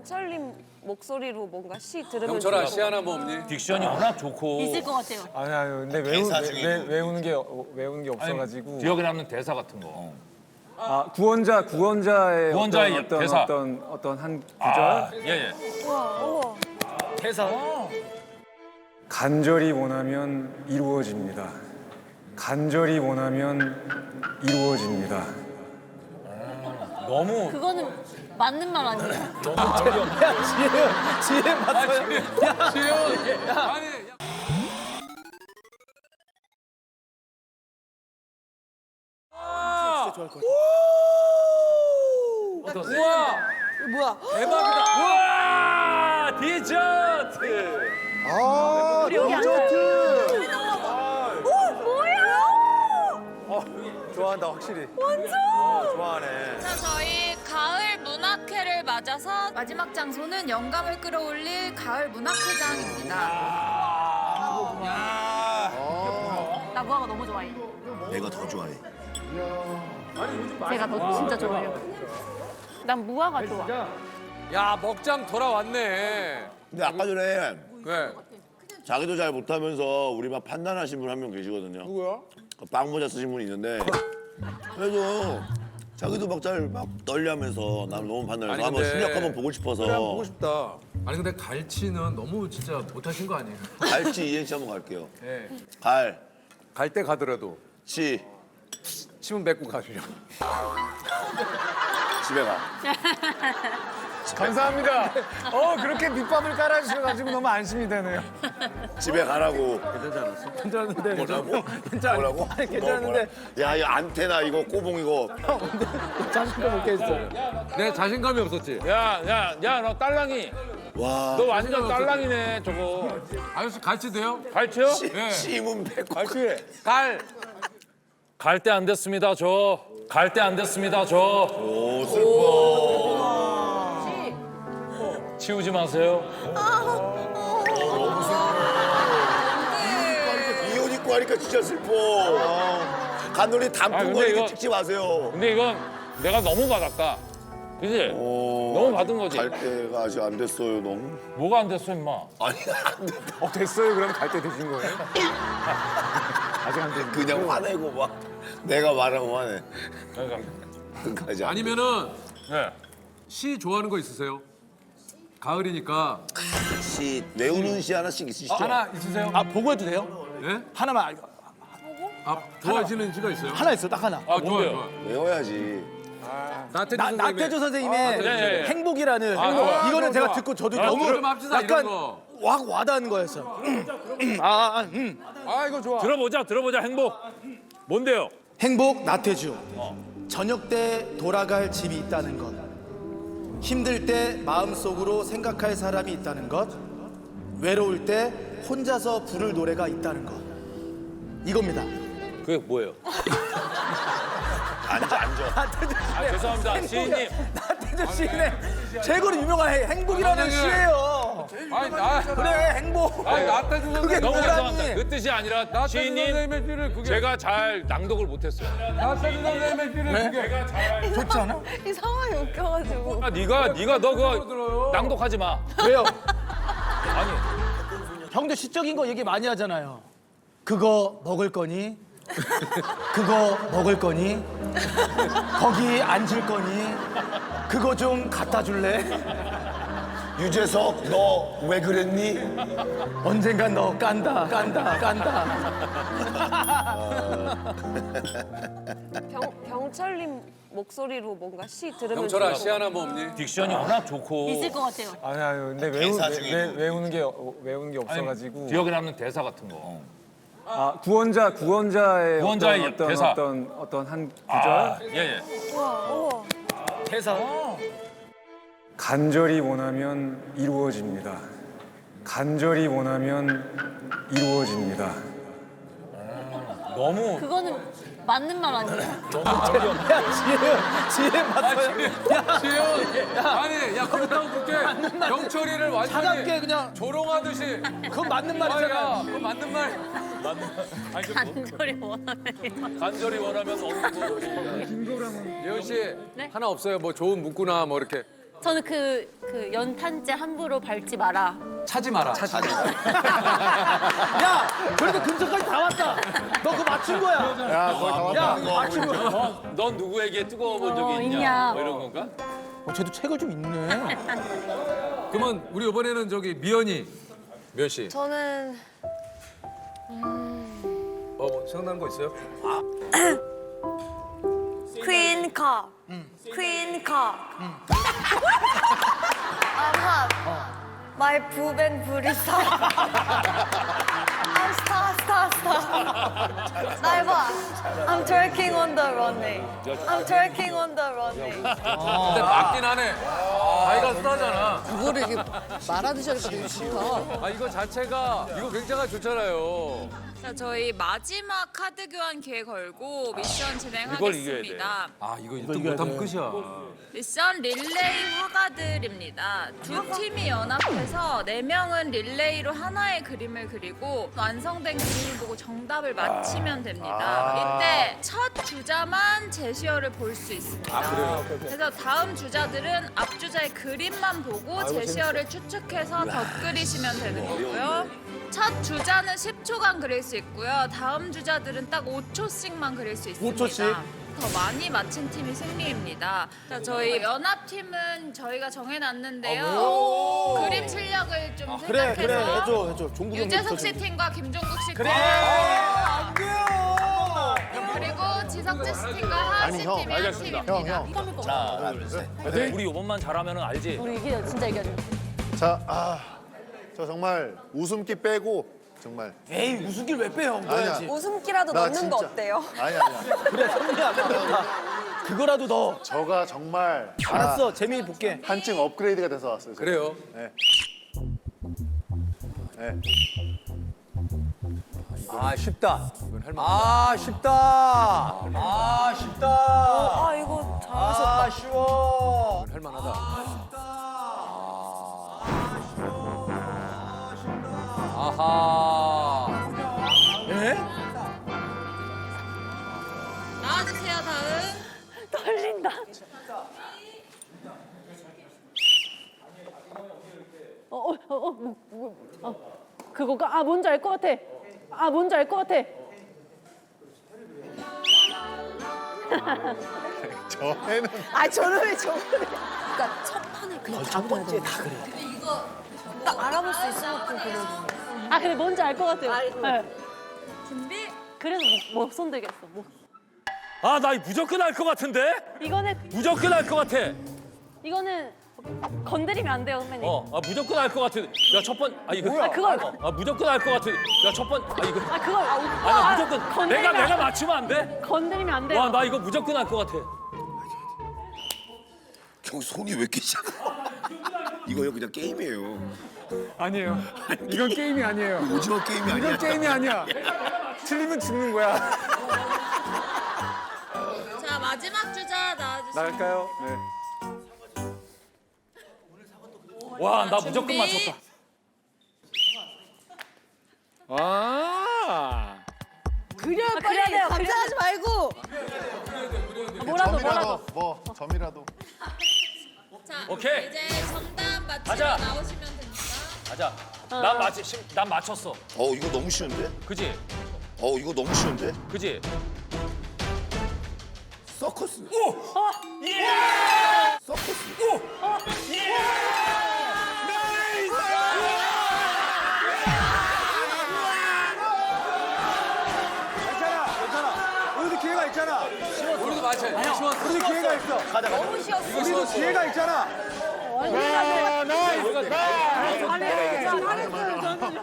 병철님 목소리로 뭔가 시 들으면 좋을 시것 하나 뭐 없니? 딕션이 워낙 좋고 있을 것 같아요. 아니 아니 근데 외우, 외. 외, 외 우는 게 어, 외우는 게 없어가지고 기억에 남는 대사 같은 거. 아 구원자 구원자의, 구원자의 어떤, 어떤 대사. 어떤 어떤 한 구절 아, 예, 예. 간절히 원하면 이루어집니다. 간절히 원하면 이루어집니다. 너무 그거는 맞는 말 아니에요? 아니 우와! 뭐야? 대박 좋아한다 확실히. 완전 좋아하네. 자, 저희 가을 문학회를 맞아서 마지막 장소는 영감을 끌어올릴 가을 문학회장입니다. 나 무화과 너무 좋아해. 내가 더 좋아해. 제가 너 진짜 좋아해요. 난 무화과 좋아. 야 먹장 돌아왔네. 근데 아까 전에 네. 자기도 잘 못하면서 우리 막 판단하신 분 한 명 계시거든요. 누구야? 빵 모자 쓰신 분이 있는데 그래도 자기도 막 잘 막 떨려하면서 남 너무 판단해서 아니, 한번 근데- 실력 한번 보고 싶어서 그래 한번 보고 싶다. 아니 근데 갈치는 너무 진짜 못하신 거 아니에요? 갈치 이행시 한번 갈게요. 네. 갈, 갈 때 가더라도 치, 침은 뱉고 가시려. 집에 가. 감사합니다. 어 그렇게 밑밥을 깔아주셔가지고 너무 안심이 되네요. 집에 가라고. 괜찮은데 뭐라고? 뭐라고? 아니, 괜찮은데. 뭐, 야, 이 안테나 이거 꼬봉 이거 자신감 없게 했어요. 내 자신감이 없었지. 야, 야, 야, 너 딸랑이. 와. 너 완전 딸랑이네, 저거. 아저씨 갈치 돼요? 갈치요? 네. 심은 백고. 갈. 갈 때 안 됐습니다, 저. 갈 때 안 됐습니다, 저. 치우지 마세요. 이옷 입고 하니까 진짜 슬퍼. 간놀이 아, 단풍 근데 거리게 이거- 찍지 마세요. 근데 이건 내가 너무 받았다. 그지? 어, 너무 받은 거지. 갈 때가 아직 안 됐어요, 너무. 뭐가 안 됐어, 임마. 아니, 안 됐다. 어 됐어요. 그럼 갈 때 되신 거예요? 아직 안 됐는데. 그냥 화내고 막. 내가 말하고 화내. 그러니까. 끝까지. 아니면은 네. 시 좋아하는 거 있으세요? 가을이니까 시, 외우는 시 하나씩 있으시죠? 하나 있으세요? 아 보고 해도 돼요? 예? 하나만 알- 아 좋아하시는 시가 있어요? 하나 있어 딱 하나. 아, 좋아요. 좋아요. 외워야지. 나태주 나, 선생님의 나태주 선생님의 예, 예, 예. 행복이라는 아. 이거는 좋아, 제가. 듣고 저도 아, 너무 좀 합시다, 이런 약간 거. 확 와닿는 거였어. 아, 아, 음. 아 이거 좋아. 들어보자, 들어보자, 행복. 뭔데요? 행복 나태주. 저녁 때 돌아갈 집이 있다는 것. 힘들 때 마음속으로 생각할 사람이 있다는 것. 외로울 때 혼자서 부를 노래가 있다는 것. 이겁니다. 그게 뭐예요? 앉아, 앉아. 나태주 아, 죄송합니다, 시인님. 나태주 시인의 최고로 유명한 행복이라는 아 니. 시예요. 아니 나 그래 행복. 아니 나태주 그게 선생님 너무? 죄송합니다. 그 뜻이 아니라 나태주 시인님 선생님의 시를 그게 제가 잘 낭독을 못했어요. 나태주 선생님의 시를 그게 좋지 않아? 이 상황이 웃겨가지고. 아, 네가 네가 너 그거. 낭독하지 마. 왜요? 아니, 형도 시적인 거 얘기 많이 하잖아요. 그거 먹을 거니? 그거 먹을 거니? 거기 앉을 거니? 그거 좀 갖다 줄래? 유재석, 너 왜 그랬니? 언젠간 너 깐다, 깐다, 깐다. 병 병철님 목소리로 뭔가 시 들으면 병철아 좋을 시것 하나 뭐 없니? 딕션이 워낙 좋고. 있을 것 같아요. 아니 아니 근데 외우, 대사 외. 외, 외 우는 게 어, 외우는 게 아니, 없어가지고 기억에 남는 대사 같은 거. 아 구원자 구원자의, 구원자의 어떤, 어떤 대사. 어떤 어떤 한 구절 아, 예, 예. 대사. 간절히 원하면 이루어집니다. 간절히 원하면 이루어집니다. 너무 그거는 맞는 말 아니에요? 지혜, 지혜 맞아요. 지효 아니 야 그렇다고 그렇게 차갑게 완전히 그냥 조롱하듯이 그건 맞는 말이잖아. 그거 맞는 말 단거리 원하네요. 간절히 원하면 어느 예원 씨 네? 하나 없어요 뭐 좋은 문구나 뭐 이렇게 저는 그, 그 연탄재 함부로 밟지 마라. 차지 마라. 차지 마라. 야, 그래도 근처까지 다 왔다. 너 그거 맞춘 거야. 야, 거의 다 왔다. 야, 맞춘 거야. 어, 넌 누구에게 뜨거워 본 적이 어, 있냐? 있냐? 뭐 이런 건가? 어, 쟤도 책을 좀 읽네. 그러면 우리 이번에는 저기 미연이 미연 씨. 저는 어, 뭐 생각나는 거 있어요? 퀸 컵. 퀸 컵. I'm hot. My boob and booty star. I'm star, star, star. 날 봐. I'm twerking on the runway. I'm twerking on the runway. 근데 맞긴 하네. 아이가 스타잖아. 그거를 이렇게 말아드셔니까 되게 좋다. 아 이거 자체가 이거 굉장히 좋잖아요. 자, 저희 마지막 카드 교환 기회 걸고 미션 이걸 이겨야 돼. 진행하겠습니다. 아 이거 1등 못하면 끝이야. 미션 릴레이 화가들입니다. 두 팀이 연합해서 네 명은 릴레이로 하나의 그림을 그리고 완성된 그림을 보고 정답을 맞히면 됩니다. 이때 첫 주자만 제시어를 볼 수 있습니다. 그래서 다음 주자들은 앞 주자의 그림만 보고 제시어를 추측해서 덧그리시면 되는 거고요. 첫 주자는 10초간 그릴 수 있고요. 다음 주자들은 딱 5초씩만 그릴 수 있습니다. 5초씩? 더 많이 맞힌 팀이 승리입니다. 자, 저희 연합팀은 저희가 정해놨는데요. 그림 실력을 좀 아, 그래, 생각해서 그래. 해줘, 해줘. 종국 형. 유재석 씨 팀과 김종국 씨 그래. 팀안 돼요. 그리고 지석재 씨 팀과 하하 씨 형, 팀이 한 알겠습니다. 팀입니다. 형, 형. 자, 우리 이번만 잘하면 알지. 우리 이겨, 진짜 이겨야 돼. 자, 아, 저 정말 웃음기 빼고 정말 에이, 무슨 길 왜 빼요? 아니야. 넣어야지. 웃음기라도 나 넣는 거 진짜- 어때요? 아니 아니야. 그래, 성미야. 그거라도 넣어. 저가 정말 아, 알았어, 재민이 볼게. 한층 업그레이드가 돼서 왔어요. 제가. 그래요. 네. 네. 아, 쉽다. 이건 할 만. 아, 쉽다. 아, 쉽다. 아 이거 잘하셨다. 아, 쉬워. 할 만하다. 아하. 예? 나와주세요 다음. 떨린다. 어, 어, 어, 어, 뭐, 뭐, 어. 그거가, 아, 뭔지 알 것 같아. 아, 뭔지 알 것 같아. 저애는 아 저는 왜 저거를 그러니까 첫 판을 그냥 다 번째 다 그래 근데 이거 딱 알아볼 수 있어갖고 그래도 아, 근데 뭔지 알 것 같아요. 네. 준비. 그래서 뭐, 뭐 손들겠어. 뭐. 아, 나 이거 무조건 알 것 같은데? 이거는, 무조건 알 것 같아. 이거는 건드리면 안 돼요, 선배님. 어, 아 무조건 알 것 같은. 야, 첫 번. 아 이거. 아, 그걸. 어, 아 무조건 알 것 같은. 야, 첫 번. 아 이거. 아, 그걸, 아, 아, 나 무조건. 내가 건드리면 내가 안- 맞추면 안 돼? 건드리면 안 돼요. 와, 나 이거 무조건 알 것 같아. 형 손이 왜 이렇게 작아? 이거요 그냥 게임이에요. 아니에요. 이건 게임이 아니에요. 오징어 게임이 아니야. 게임이 아니야. 틀리면 죽는 거야. 자 마지막 주자 나와주세요. 나갈까요? 네. 와, 나. 무조건 맞췄다. 아. 그려 아, 그래야 돼요, 감사하지 말고 뭐라도, 뭐라도. 점이라도 뭐 점이라도. 자 오케이. 이제 정답 가자. 나오시면. 가자. 난 맞지. 심- 난 맞췄어. 어 이거 너무 쉬운데? 그지? 어 이거 너무 쉬운데? 그지? 서커스. 괜찮아, 괜찮아. 우리도 기회가 있잖아. 우리도 맞춰. 쉬웠어. 우리도 기회가 있어. 가자, 가자. 너무 쉬웠어 우리도 기회가 있잖아.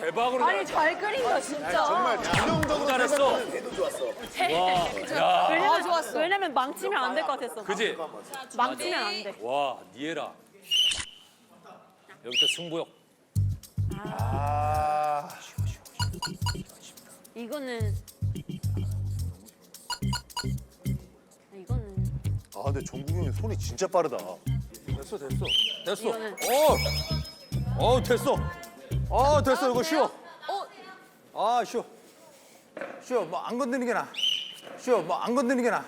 대박으로 아니 잘 그린 거 진짜 정말 전형적으로 잘했어. 왜냐면, 좋았어. 왜냐면 망치면 안 될 것 같았어. 그지? 망치면 안 돼. 와, 니에라. 여기서 승부욕. 아. 이거는 이거는 아 근데 종국 형이 손이 진짜 빠르다. 됐어, 됐어. 됐어. 이거는 어, 어 됐어. 어 됐어. 이거 쉬워. 어? 아 쉬워. 쉬워. 뭐 안 건드는 게 나. 쉬워. 뭐 안 건드는 게 나.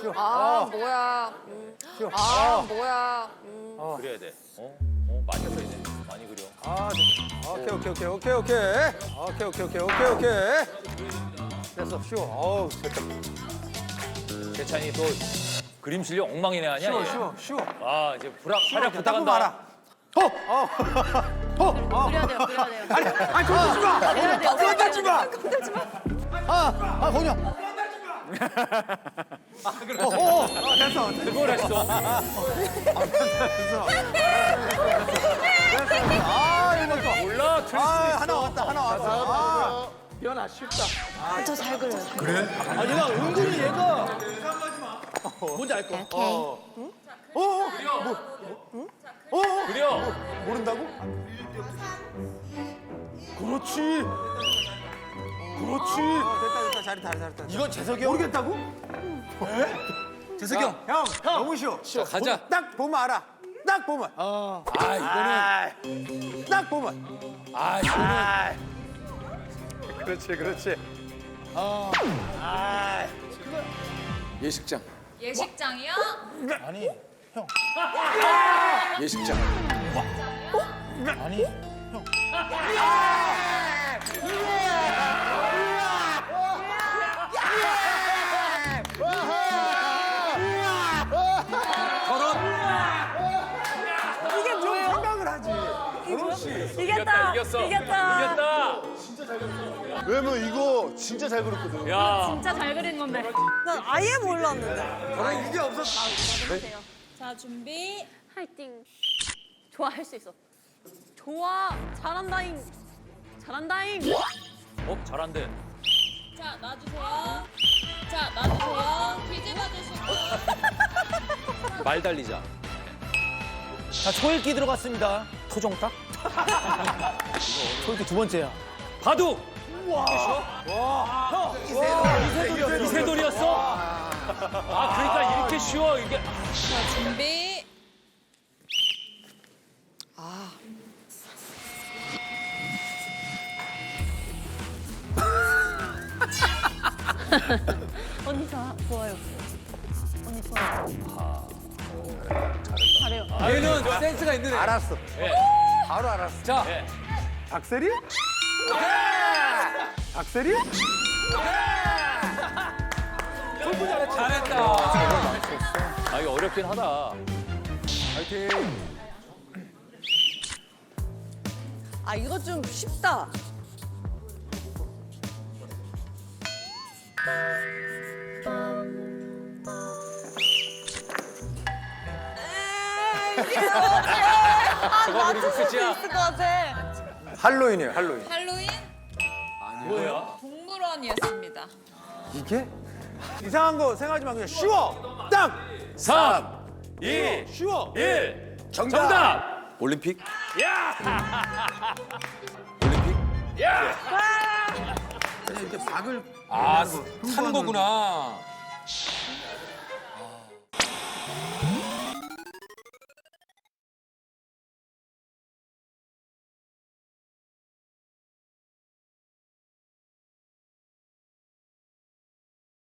쉬워. 아, 어, 뭐야. 음. 쉬워. 아, 어. 뭐야. 음. 어. 그래야 돼. 어? 어 맞았어 이제. 많이 그려. 아, 됐어. 오케이 오케이 오케이 오케이 오케이. 오케이 오케이 오케이 오케이 오케이. 됐어. 쉬워. 어우 됐다. 재찬이 또 그림 실력 엉망이네 아니야? 쉬워 쉬워 쉬워. 아 이제 불합 활약 쉬워. 부탁한다. 부탁한다. 그려야 돼요, 그려야 돼요. 아니 아니 건들지 마. 그려야 돼요. 건들지 마. 아, 아, 건영. 어, 어, 어, 됐어. 그걸 했어. 아 이거. 또 몰라. 틀 아, 하나 왔다, 하나 왔어. 아, 연아 쉽다. 저 잘 그려요. 아, 얘가 은근히 얘가 뭔지 알 거. 어, 어, 뭐, 어, 어, 그려. 모른다고? 그렇지. 그렇지. 됐다, 됐다, 잘했다, 잘했다. 이건 재석이 형. 모르겠다고? 재석이 형. 형, 너무 쉬워. 자, 가자. 딱 보면 알아. 딱 보면. 아, 아 이거는 딱 보면. 아 이거는 아. 그렇지, 그렇지. 예식장. 예식장이요? 아니, 형. 예식장. 아니, 형. 이게 뭐예요? 생각을 하지. 이겼다. 이겼어. 이겼다. 이겼다. 왜냐면 이거 진짜 잘 그렸거든. 야. 진짜 잘 그린 건데. 난 아예 몰랐는데. 아, 이게 없었다. 자 준비. 화이팅. 좋아, 할 수 있어. 좋아, 잘한다잉. 잘한다잉. 어 잘한대. 자 놔주세요. 자 놔주세요. 뒤집어 주시고. 말 달리자. 자, 초읽기 들어갔습니다. 토종탁? 초읽기 두 번째야. 바둑. 이세돌 이세돌이었어? 아 그러니까 이렇게 쉬워 이게. 자 준비. 언니 자, 좋아요. 언니 좋아요. 잘해요. 얘는 센스가 있는 애. 알았어. 예. 바로 알았어. 자, 예. 박세리? 박세리? 잘했다. 아 이거 어렵긴 하다. 파이팅. 아 이거 좀 쉽다. 에이, 이게 어떡해. 아, 저거 그리고 맞출 수 끝이야. 있을 것 같아. 할로윈이에요, 할로윈. 할로윈 뭐야? 동물원이었습니다. 이게? 이상한 거 생각하지 마. 그냥 쉬워. 딱! 3, 2, 쉬워. 1. 정답. 올림픽? 야. 올림픽? 야. 그냥 이렇게 박을 아, 탄 거구나.